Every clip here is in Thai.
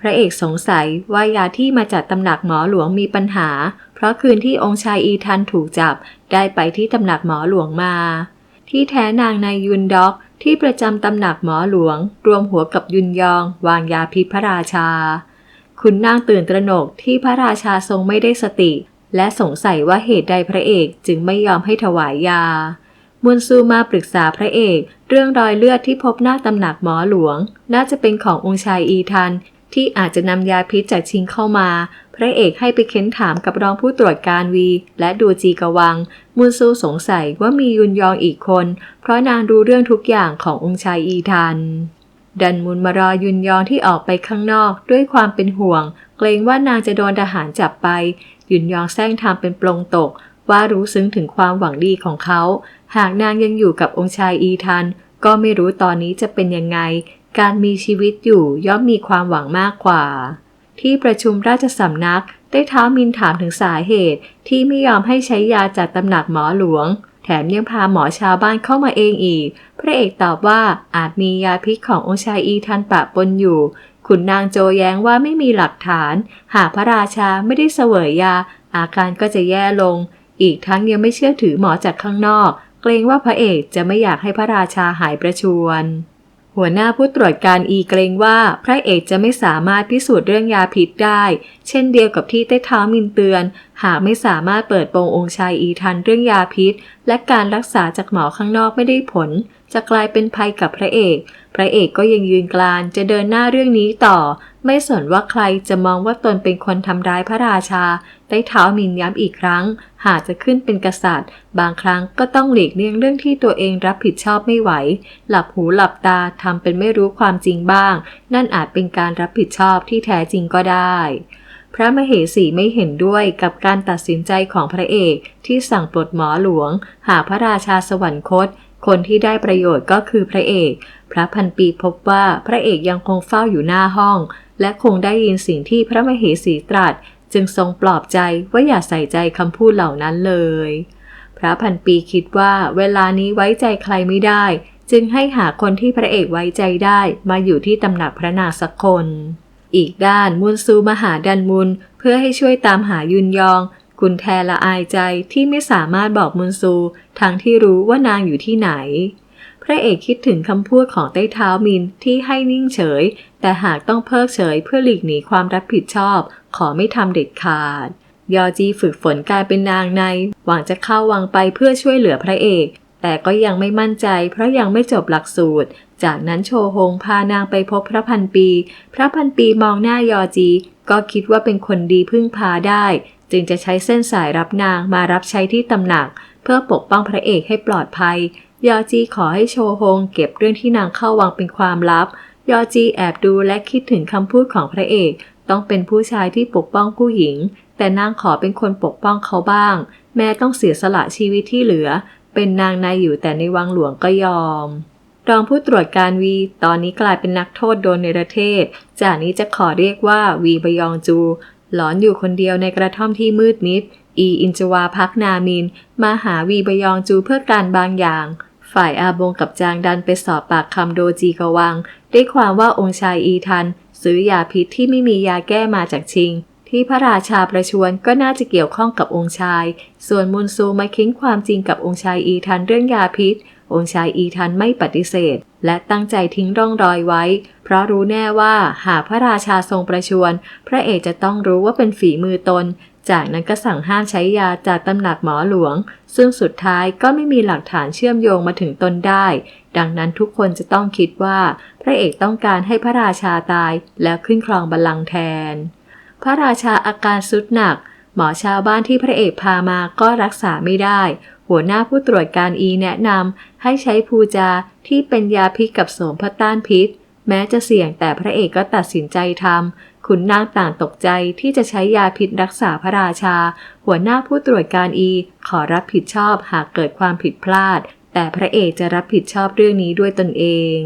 พระเอกสงสัยว่ายาที่มาจากตำหนักหมอหลวงมีปัญหา เพราะคืนที่องค์ชายอีทันถูกจับ ได้ไปที่ตำหนักหมอหลวงมา ที่แท้นางนายยุนด็อกที่ประจำตำหนักหมอหลวง รวมหัวกับยุนยอง วางยาพิษพระราชา คุณนางตื่นตระหนกที่พระราชาทรงไม่ได้สติ และสงสัยว่าเหตุใดพระเอกจึงไม่ยอมให้ถวายยามุนซูมาปรึกษาพระเอก เรื่องรอยเลือดที่พบหน้าตำหนักหมอหลวง น่าจะเป็นขององค์ชายอีทัน ที่อาจจะนำยาพิษจากชิงเข้ามา พระเอกให้ไปเค้นถามกับรองผู้ตรวจการวี และดูจีกวัง มุนซูสงสัยว่ามียุนยองอีกคน เพราะนางรู้เรื่องทุกอย่างขององค์ชายอีทัน ดันมุนมารอยุนยองที่ออกไปข้างนอกด้วยความเป็นห่วง เกรงว่านางจะโดนทหารจับไป ยุนยองแซงทำเป็นปลงตก ว่ารู้ซึ้งถึงความหวังดีของเขา หากนางยังอยู่กับองค์ชายอีทันก็ไม่รู้ตอนนี้จะเป็นยังไง การมีชีวิตอยู่ย่อมมีความหวังมากกว่า ที่ประชุมราชสำนักได้ท้ามินถามถึงสาเหตุที่ไม่ยอมให้ใช้ยาจากตำหนักหมอหลวง แถมยังพาหมอชาวบ้านเข้ามาเองอีก พระเอกตอบว่าอาจมียาพิษขององค์ชายอีทันปะปนอยู่ ขุนนางโจแย้งว่าไม่มีหลักฐาน หากพระราชาไม่ได้เสวยยา อาการก็จะแย่ลง อีกทั้งยังไม่เชื่อถือหมอจากข้างนอก เกรงว่าพระเอกจะไม่อยากให้พระราชาหายประชวร หัวหน้าผู้ตรวจการอีเกรงว่าพระเอกจะไม่สามารถพิสูจน์เรื่องยาพิษได้ เช่นเดียวกับที่เต้เท้ามินเตือน หากไม่สามารถเปิดโปงองค์ชายอีทันเรื่องยาพิษ และการรักษาจากหมอข้างนอกไม่ได้ผล จะกลายเป็นภัยกับพระเอก พระเอกก็ยังยืนกลานจะเดินหน้าเรื่องนี้ต่อ ไม่สนว่าใครจะมองว่าตนเป็นคนทำร้ายพระราชา ได้เท้ามินย้ำอีกครั้ง หากจะขึ้นเป็นกษัตริย์ บางครั้งก็ต้องหลีกเลี่ยงเรื่องที่ตัวเองรับผิดชอบไม่ไหว หลับหูหลับตาทำเป็นไม่รู้ความจริงบ้าง นั่นอาจเป็นการรับผิดชอบที่แท้จริงก็ได้พระมเหสีไม่เห็นด้วยกับการตัดสินใจของพระเอกที่สั่งปลดหมอหลวง หากพระราชาสวรรคต คนที่ได้ประโยชน์ก็คือพระเอก พระพันปีพบว่าพระเอกยังคงเฝ้าอยู่หน้าห้อง และคงได้ยินสิ่งที่พระมเหสีตรัส จึงทรงปลอบใจว่าอย่าใส่ใจคำพูดเหล่านั้นเลย พระพันปีคิดว่าเวลานี้ไว้ใจใครไม่ได้ จึงให้หาคนที่พระเอกไว้ใจได้มาอยู่ที่ตำหนักพระนางสักคน อีกด้านมุนซูมหาดันมุนเพื่อให้ช่วยตามหายุนยองคุณแทละอายใจที่ไม่สามารถบอกมุนซูทั้งที่รู้ว่านางอยู่ที่ไหน พระเอกคิดถึงคำพูดของใต้เท้ามินที่ให้นิ่งเฉย แต่หากต้องเพิกเฉยเพื่อหลีกหนีความรับผิดชอบ ขอไม่ทำเด็ดขาด ยอจีฝึกฝนการเป็นนางใน หวังจะเข้าวังไปเพื่อช่วยเหลือพระเอก แต่ก็ยังไม่มั่นใจ เพราะยังไม่จบหลักสูตร จากนั้นโชฮงพานางไปพบพระพันปี พระพันปีมองหน้ายอจี ก็คิดว่าเป็นคนดีพึ่งพาได้ จึงจะใช้เส้นสายรับนางมารับใช้ที่ตำหนัก เพื่อปกป้องพระเอกให้ปลอดภัย ยอจีขอให้โชฮงเก็บเรื่องที่นางเข้าวังเป็นความลับ ยอจีแอบดูและคิดถึงคำพูดของพระเอก ต้องเป็นผู้ชายที่ปกป้องผู้หญิง แต่นางขอเป็นคนปกป้องเขาบ้าง แม้ต้องเสียสละชีวิตที่เหลือ เป็นนางนายอยู่แต่ในวังหลวงก็ยอม รองผู้ตรวจการวี ตอนนี้กลายเป็นนักโทษโดนในประเทศ จากนี้จะขอเรียกว่าวีบยองจู หลอนอยู่คนเดียวในกระท่อมที่มืดมิด อีอินจวาพักนามิน มาหาวีบยองจูเพื่อการบางอย่าง ฝ่ายอาบงกับจางดันไปสอบปากคำโดจีกวัง ได้ความว่าองค์ชายอีทัน ซื้อยาพิษที่ไม่มียาแก้มาจากชิง ที่พระราชาประชวรก็น่าจะเกี่ยวข้องกับองค์ชาย ส่วนมุนซูมาคิ้งความจริงกับองค์ชายอีทันเรื่องยาพิษ องค์ชายอีทันไม่ปฏิเสธ และตั้งใจทิ้งร่องรอยไว้ เพราะรู้แน่ว่าหากพระราชาทรงประชวรพระเอกจะต้องรู้ว่าเป็นฝีมือตน จากนั้นก็สั่งห้ามใช้ยาจากตำหนักหมอหลวง ซึ่งสุดท้ายก็ไม่มีหลักฐานเชื่อมโยงมาถึงตนได้ ดังนั้นทุกคนจะต้องคิดว่า พระเอกต้องการให้พระราชาตายแล้วขึ้นครองบัลลังก์แทน พระราชาอาการสุดหนัก หมอชาวบ้านที่พระเอกพามาก็รักษาไม่ได้ หัวหน้าผู้ตรวจการอีแนะนำให้ใช้ภูจาที่เป็นยาพิษกับโสมพต้านพิษ แม้จะเสี่ยงแต่พระเอกก็ตัดสินใจทำ ขุนนางต่างตกใจที่จะใช้ยาพิษรักษาพระราชา หัวหน้าผู้ตรวจการอี ขอรับผิดชอบหากเกิดความผิดพลาด แต่พระเอกจะรับผิดชอบเรื่องนี้ด้วยตนเอง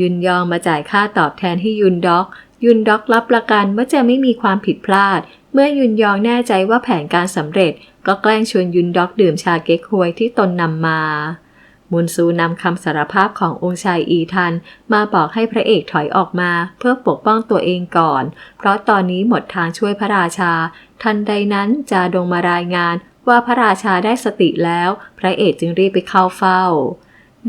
ยุนยองมาจ่ายค่าตอบแทนให้ยุนด็อก ยุนด็อกรับประกันว่าจะไม่มีความผิดพลาด เมื่อยุนยองแน่ใจว่าแผนการสำเร็จ ก็แกล้งชวนยุนด็อกดื่มชาเก๊กฮวยที่ตนนำมา มุนซูนำคำสารภาพขององค์ชายอีทัน มาบอกให้พระเอกถอยออกมา เพื่อปกป้องตัวเองก่อน เพราะตอนนี้หมดทางช่วยพระราชา ทันใดนั้นจาดงมารายงานว่าพระราชาได้สติแล้ว พระเอกจึงรีบไปเข้าเฝ้า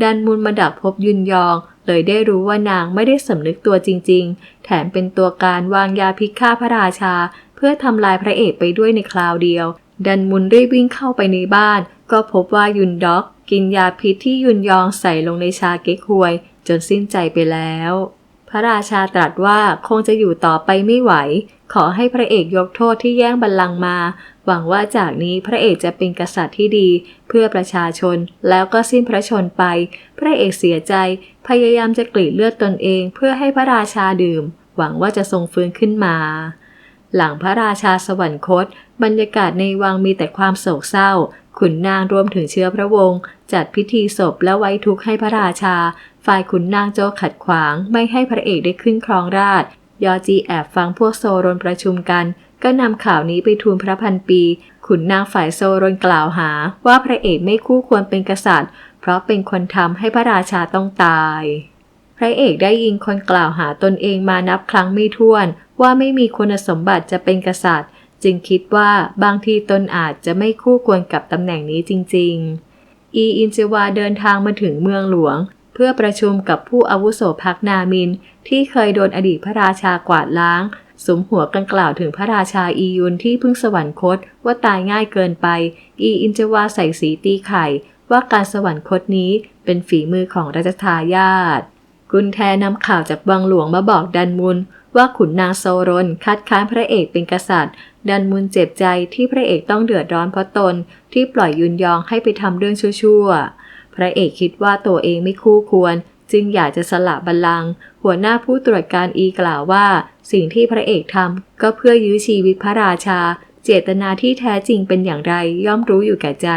ดันมุนมาดักพบยุนยอง เลยได้รู้ว่านางไม่ได้สำนึกตัวจริง ๆ แถมเป็นตัวการวางยาพิษฆ่าพระราชา เพื่อทำลายพระเอกไปด้วยในคราวเดียว ดันมุนรีบวิ่งเข้าไปในบ้าน ก็พบว่ายุนด็อก กินยาพิษที่ยุนยองใส่ลงในชาเก๊กฮวย จนสิ้นใจไปแล้ว พระราชาตรัสว่าคงจะอยู่ต่อไปไม่ไหว ขอให้พระเอกยกโทษที่แย่งบัลลังก์มา หวังว่าจากนี้พระเอกจะเป็นกษัตริย์ที่ดี เพื่อประชาชนแล้วก็สิ้นพระชนไป พระเอกเสียใจ พยายามจะกรีดเลือดตนเอง เพื่อให้พระราชาดื่ม หวังว่าจะทรงฟื้นขึ้นมาหลังพระราชาสวรรคต บรรยากาศในวังมีแต่ความโศกเศร้า ขุนนางรวมถึงเชื้อพระวงศ์จัดพิธีศพและไว้ทุกข์ให้พระราชา ฝ่ายขุนนางโจขัดขวาง ไม่ให้พระเอกได้ขึ้นครองราชยอจีแอบฟังพวกโซรนประชุมกัน ก็นำข่าวนี้ไปทูลพระพันปี ขุนนางฝ่ายโซรนกล่าวหา ว่าพระเอกไม่คู่ควรเป็นกษัตริย์ เพราะเป็นคนทำให้พระราชาต้องตาย พระเอกได้ยินคนกล่าวหาตนเองมานับครั้งไม่ถ้วน ว่าไม่มีคุณสมบัติจะเป็นกษัตริย์ จึงคิดว่าบางทีตนอาจจะไม่คู่ควรกับตำแหน่งนี้จริง ๆ อีอินเจวาเดินทางมาถึงเมืองหลวง เพื่อประชุมกับผู้อาวุโสพักนามิน ที่เคยโดนอดีตพระราชากวาดล้างสมหัวกันกล่าวถึงพระราชาอียุนที่เพิ่งสวรรคตว่าตายง่ายเกินไป อีอินเจวาใส่สีตีไข่ ว่าการสวรรคตนี้เป็นฝีมือของรัชทายาทกุนแทนำข่าวจากวังหลวงมาบอกดันมุนว่าขุนนางโซรนคัดค้านพระเอกเป็นกษัตริย์ ดันมุนเจ็บใจที่พระเอกต้องเดือดร้อนเพราะตนที่ปล่อยยุนยองให้ไปทำเรื่องชั่วๆ พระเอกคิดว่าตัวเองไม่คู่ควร จึงอยากจะสละบัลลังก์หัวหน้าผู้ตรวจการอีกล่าวว่า สิ่งที่พระเอกทำก็เพื่อยื้อชีวิตพระราชา เจตนาที่แท้จริงเป็นอย่างไรย่อมรู้อยู่แก่ใจ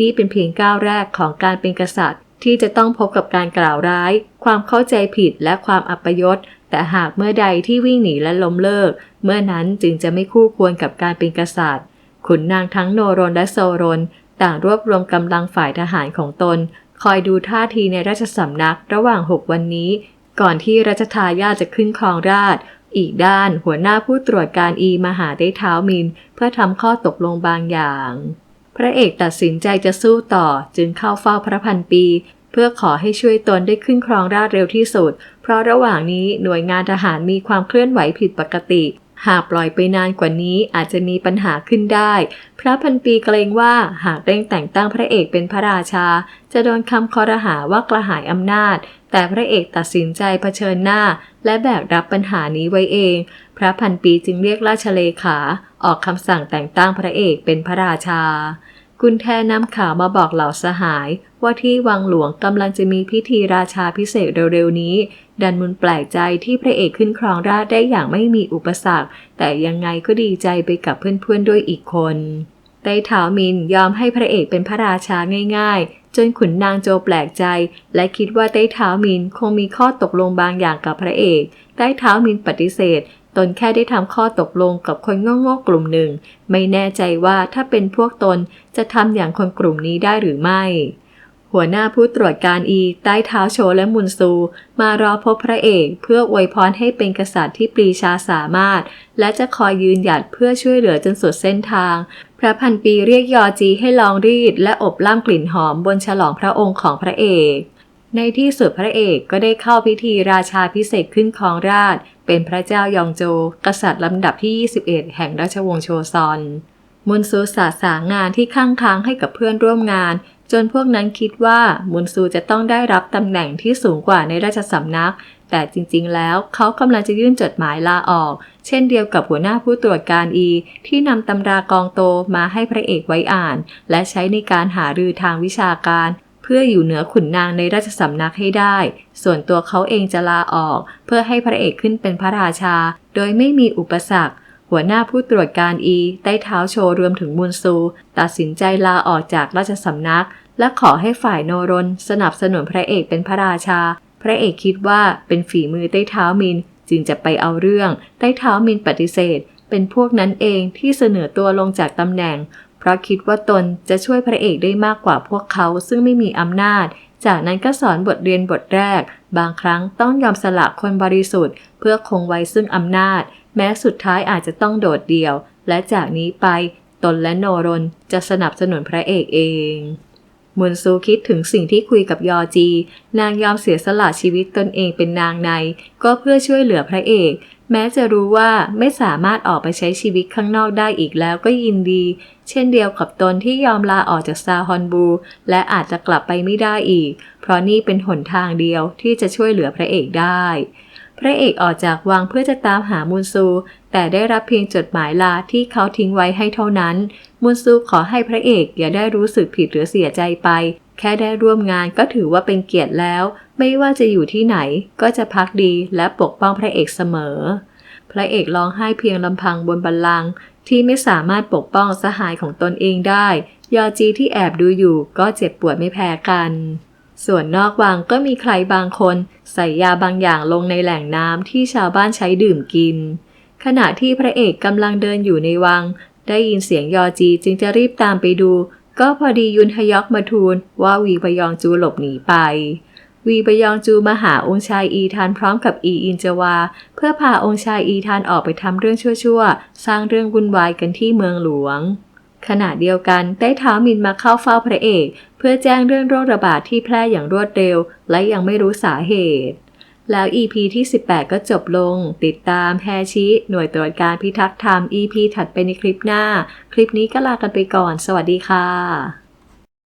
นี่เป็นเพียงก้าวแรกของการเป็นกษัตริย์ที่จะต้องพบกับการกล่าวร้าย ความเข้าใจผิดและความอัปยศ แต่หากเมื่อใดที่วิ่งหนีและล้มเลิก เมื่อนั้นจึงจะไม่คู่ควรกับการเป็นกษัตริย์ ขุนนางทั้งโนรนและโซรน ต่างรวบรวมกำลังฝ่ายทหารของตน คอยดูท่าทีในราชสำนักระหว่าง 6 วันนี้ ก่อนที่รัชทายาทจะขึ้นครองราชอีกด้านหัวหน้าผู้ตรวจการอีมาหาได้เท้ามิน เพื่อทำข้อตกลงบางอย่าง พระเอกตัดสินใจจะสู้ต่อจึงเข้าเฝ้าพระพันปี เพื่อขอให้ช่วยตนได้ขึ้นครองราชเร็วที่สุด เพราะระหว่างนี้หน่วยงานทหารมีความเคลื่อนไหวผิดปกติ หากปล่อยไปนานกว่านี้อาจจะมีปัญหาขึ้นได้ พระพันปีเกรงว่าหากเร่งแต่งตั้งพระเอกเป็นพระราชา จะโดนคำคอรหาว่ากระหายอำนาจ แต่พระเอกตัดสินใจเผชิญหน้า และแบกรับปัญหานี้ไว้เอง พระพันปีจึงเรียกราชเลขา ออกคำสั่งแต่งตั้งพระเอกเป็นพระราชา กุนแทนำข่าวมาบอกเหล่าสหายว่าที่วังหลวงกำลังจะมีพิธีราชาพิเศษเร็วๆนี้ ดันมุนแปลกใจที่พระเอกขึ้นครองราชได้อย่างไม่มีอุปสรรค แต่ยังไงก็ดีใจไปกับเพื่อนๆด้วยอีกคนไต้เท้ามินยอมให้พระเอกเป็นพระราชาง่ายๆ จนขุนนางโจแปลกใจ และคิดว่าไต้เท้ามินคงมีข้อตกลงบางอย่างกับพระเอก ไต้เท้ามินปฏิเสธ ตนแค่ได้ทำข้อตกลงกับคนโง่ๆกลุ่มหนึ่ง ไม่แน่ใจว่าถ้าเป็นพวกตนจะทำอย่างคนกลุ่มนี้ได้หรือไม่ หัวหน้าผู้ตรวจการอีใต้เท้าโชและมุนซู มารอพบพระเอกเพื่ออวยพรให้เป็นกษัตริย์ที่ปรีชาสามารถ และจะคอยยืนหยัดเพื่อช่วยเหลือจนสุดเส้นทาง พระพันปีเรียกยอจีให้ลองรีด และอบล่ามกลิ่นหอมบนฉลองพระองค์ของพระเอกในที่สุดพระเอกก็ได้เข้าพิธีราชาพิเศษขึ้นครองราช เป็นพระเจ้ายองโจ กษัตริย์ลำดับที่ 21 แห่งราชวงศ์โชซอนมุนซูสาสางงานที่ข้างค้างให้กับเพื่อนร่วมงาน จนพวกนั้นคิดว่ามุนซูจะต้องได้รับตำแหน่งที่สูงกว่าในราชสำนัก แต่จริงๆ แล้วเขากำลังจะยื่นจดหมายลาออก เช่นเดียวกับหัวหน้าผู้ตรวจการอี ที่นำตำรากองโตมาให้พระเอกไว้อ่าน และใช้ในการหารือทางวิชาการ เพื่ออยู่เหนือขุนนางในราชสำนักให้ได้ ส่วนตัวเขาเองจะลาออก เพื่อให้พระเอกขึ้นเป็นพระราชา โดยไม่มีอุปสรรค หัวหน้าผู้ตรวจการอี ใต้เท้าโชว์รวมถึงมุนซู ตัดสินใจลาออกจากราชสำนัก และขอให้ฝ่ายโนรน สนับสนุนพระเอกเป็นพระราชา พระเอกคิดว่าเป็นฝีมือใต้เท้ามิน จึงจะไปเอาเรื่อง ใต้เท้ามินปฏิเสธเป็นพวกนั้นเองที่เสนอตัวลงจากตำแหน่ง เพราะคิดว่าตนจะช่วยพระเอกได้มากกว่าพวกเขาซึ่งไม่มีอำนาจ จากนั้นก็สอนบทเรียนบทแรก บางครั้งต้องยอมสละคนบริสุทธิ์ เพื่อคงไว้ซึ่งอำนาจ แม้สุดท้ายอาจจะต้องโดดเดี่ยว และจากนี้ไปตนและโนรนจะสนับสนุนพระเอกเองมุนซูคิดถึงสิ่งที่คุยกับยอจี นางยอมเสียสละชีวิตตนเองเป็นนางใน ก็เพื่อช่วยเหลือพระเอกแม้จะรู้ว่าไม่สามารถออกไปใช้ชีวิตข้างนอกได้อีกแล้วก็ยินดี เช่นเดียวกับตนที่ยอมลาออกจากซาฮอนบู และอาจจะกลับไปไม่ได้อีก เพราะนี่เป็นหนทางเดียวที่จะช่วยเหลือพระเอกได้ พระเอกออกจากวังเพื่อจะตามหามุนซู แต่ได้รับเพียงจดหมายลาที่เขาทิ้งไว้ให้เท่านั้น มุนซูขอให้พระเอกอย่าได้รู้สึกผิดหรือเสียใจไป แค่ได้ร่วมงานก็ถือว่าเป็นเกียรติแล้ว ไม่ว่าจะอยู่ที่ไหนก็จะพักดีและปกป้องพระเอกเสมอ พระเอกร้องไห้เพียงลำพังบนบัลลังก์ที่ไม่สามารถปกป้องสหายของตนเองได้ ยอจีที่แอบดูอยู่ก็เจ็บปวดไม่แพ้กัน ส่วนนอกวังก็มีใครบางคนใส่ยาบางอย่างลงในแหล่งน้ำที่ชาวบ้านใช้ดื่มกิน ขณะที่พระเอกกำลังเดินอยู่ในวัง ได้ยินเสียงยอจีจึงจะรีบตามไปดู ก็พอดียุนฮยอกมาทูลว่าวีบยองจูหลบหนีไป วีบยองจูมาหาองค์ชายอีธานพร้อมกับอีอินจวา เพื่อพาองค์ชายอีธานออกไปทำเรื่องชั่วๆ สร้างเรื่องวุ่นวายกันที่เมืองหลวง ขณะเดียวกันได้เท้ามินมาเข้าเฝ้าพระเอก เพื่อแจ้งเรื่องโรคระบาดที่แพร่อย่างรวดเร็ว และยังไม่รู้สาเหตุแล้ว EP ที่ 18 ก็จบลง ติดตามแฮชิ หน่วยตรวจการพิทักษ์ธรรม EP ถัดไปในคลิปหน้า คลิปนี้ก็ลากันไปก่อน สวัสดีค่ะ